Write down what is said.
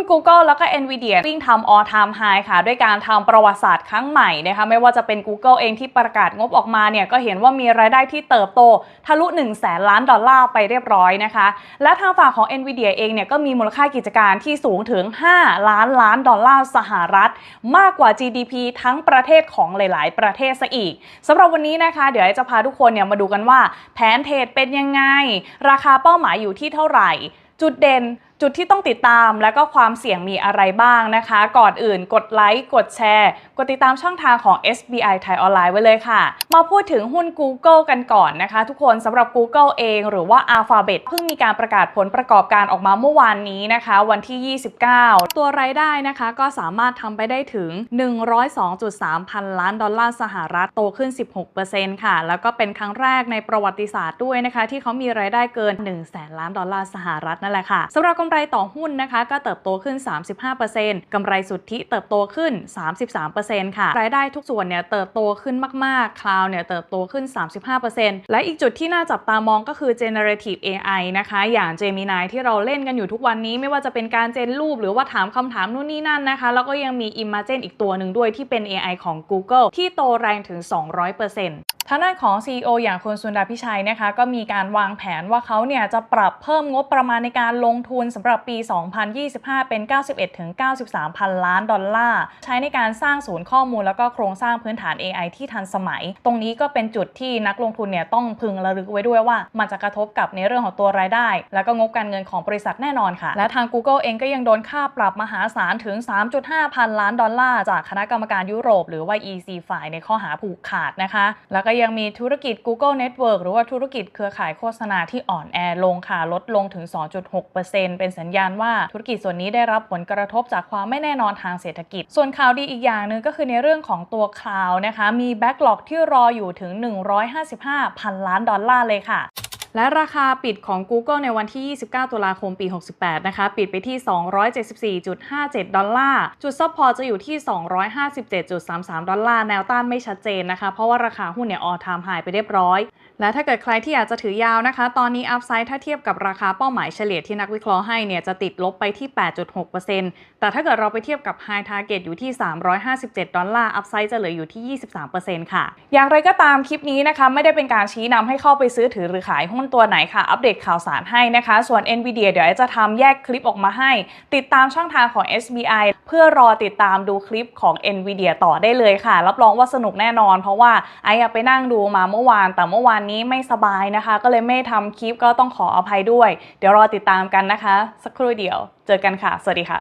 น Google แล้วก็ Nvidia วิ่งทำ all time high ค่ะ ด้วยการทำประวัติศาสตร์ครั้งใหม่นะคะไม่ว่าจะเป็น Google เองที่ประกาศงบออกมาเนี่ยก็เห็นว่ามีรายได้ที่เติบโตทะลุ1 0 0 0 0แสนล้านดอลลาร์ไปเรียบร้อยนะคะ และทางฝั่งของ Nvidia เองเนี่ยก็มีมูลค่ากิจการที่สูงถึง 5 ล้านล้านดอลลาร์สหรัฐ มากกว่า GDP ทั้งประเทศของหลาย ๆ ประเทศซะอีกสำหรับวันนี้นะคะเดี๋ยวจะพาทุกคนเนี่ยมาดูกันว่าแผนเทรดเป็นยังไง ราคาเป้าหมายอยู่ที่เท่าไหร่ จุดเด่น จุดที่ต้องติดตามและก็ความเสี่ยงมีอะไรบ้างนะคะ ก่อนอื่นกดไลค์กดแชร์ กดติดตามช่องทางของ SBI ไทยออนไลน์ไว้เลยค่ะ มาพูดถึงหุ้น Google กันก่อนนะคะ ทุกคนสำหรับ Google เองหรือว่า Alphabet เพิ่งมีการประกาศผลประกอบการออกมาเมื่อวานนี้นะคะ วันที่ 29 ตัวรายได้นะคะ ก็สามารถทำไปได้ถึง 102.3 พันล้านดอลลาร์สหรัฐโตขึ้น 16%ค่ะ แล้วก็เป็นครั้งแรกในประวัติศาสตร์ด้วยนะคะ ที่เขามีรายได้เกิน1แสนล้านดอลลาร์สหรัฐนั่นแหละค่ะสำหรับำไรต่อหุ้นนะคะ ก็เติบโตขึ้น 35%กำไรสุทธิเติบโตขึ้น 33%ค่ะ รายได้ทุกส่วนเนี่ยเติบโตขึ้นมากๆ คลาวเนี่ยเติบโตขึ้น 35%และอีกจุดที่น่าจับตามองก็คือ generative AI นะคะ อย่าง Gemini ที่เราเล่นกันอยู่ทุกวันนี้ ไม่ว่าจะเป็นการเจนรูป หรือว่าถามคำถามนู่นนี่นั่นนะคะ แล้วก็ยังมี Imagen อีกตัวหนึ่งด้วยที่เป็น AI ของ Google ที่โตแรงถึง 200%ทางด้านของ CEO อย่างคุณสุนดาพิชัยนะคะก็มีการวางแผนว่าเขาเนี่ยจะปรับเพิ่มงบประมาณในการลงทุนสำหรับปี 2025 เป็น 91-93 พันล้านดอลลาร์ ใช้ในการสร้างศูนย์ข้อมูลแล้วก็โครงสร้างพื้นฐาน AI ที่ทันสมัย ตรงนี้ก็เป็นจุดที่นักลงทุนเนี่ยต้องพึงระลึกไว้ด้วยว่า มันจะกระทบกับในเรื่องของตัวรายได้ แล้วก็งบการเงินของบริษัทแน่นอนค่ะ และทาง Google เองก็ยังโดนค่าปรับมหาศาลถึง 3.5 พันล้านดอลลาร์จากคณะกรรมการยุโรป หรือว่า EC ฝ่ายในข้อหาผูกขาดนะคะ แล้วก็ยังมีธุรกิจ Google Network หรือว่าธุรกิจเครือข่ายโฆษณาที่อ่อนแอลงค่ะลดลงถึง 2.6%เป็นสัญญาณว่าธุรกิจส่วนนี้ได้รับผลกระทบจากความไม่แน่นอนทางเศรษฐกิจ ส่วนข่าวดีอีกอย่างหนึ่งก็คือในเรื่องของตัวคลาวนะคะมีแบ็กหลอกที่รออยู่ถึง 155 พันล้านดอลลาร์เลยค่ะ และราคาปิดของ Google ในวันที่ 29 ตุลาคมปี 68 นะคะ ปิดไปที่ 274.57 ดอลลาร์ จุดซับพอร์ตจะอยู่ที่ 257.33 ดอลลาร์ แนวต้านไม่ชัดเจนนะคะ เพราะว่าราคาหุ้นเนี่ยออทามหายไปเรียบร้อยและถ้าเกิดใครที่อยากจะถือยาวนะคะ ตอนนี้อัพไซด์ถ้าเทียบกับราคาเป้าหมายเฉลี่ยที่นักวิเคราะห์ให้เนี่ยจะติดลบไปที่ 8.6%แต่ถ้าเกิดเราไปเทียบกับ High Target อยู่ที่ 357 ดอลลาร์ อัพไซด์จะเหลืออยู่ที่ 23%ค่ะ อย่างไรก็ตามคลิปนี้นะคะ ไม่ได้เป็นการชี้นำให้เข้าไปซื้อถือหรือขายหุ้นตัวไหนค่ะ อัปเดตข่าวสารให้นะคะ ส่วน NVIDIA เดี๋ยวจะทำแยกคลิปออกมาให้ ติดตามช่องทางของ SBI เพื่อรอติดตามดูคลิปของ NVIDIA ต่อได้เลยค่ะ รับรองว่าสนุกแน่นอน เพราะว่าไออะไปนั่งดูมาเมื่อวานแต่เมื่อวานนี้ไม่สบายนะคะ ก็เลยไม่ทำคลิปก็ต้องขออภัยด้วย เดี๋ยวรอติดตามกันนะคะ สักครู่เดียว เจอกันค่ะ สวัสดีค่ะ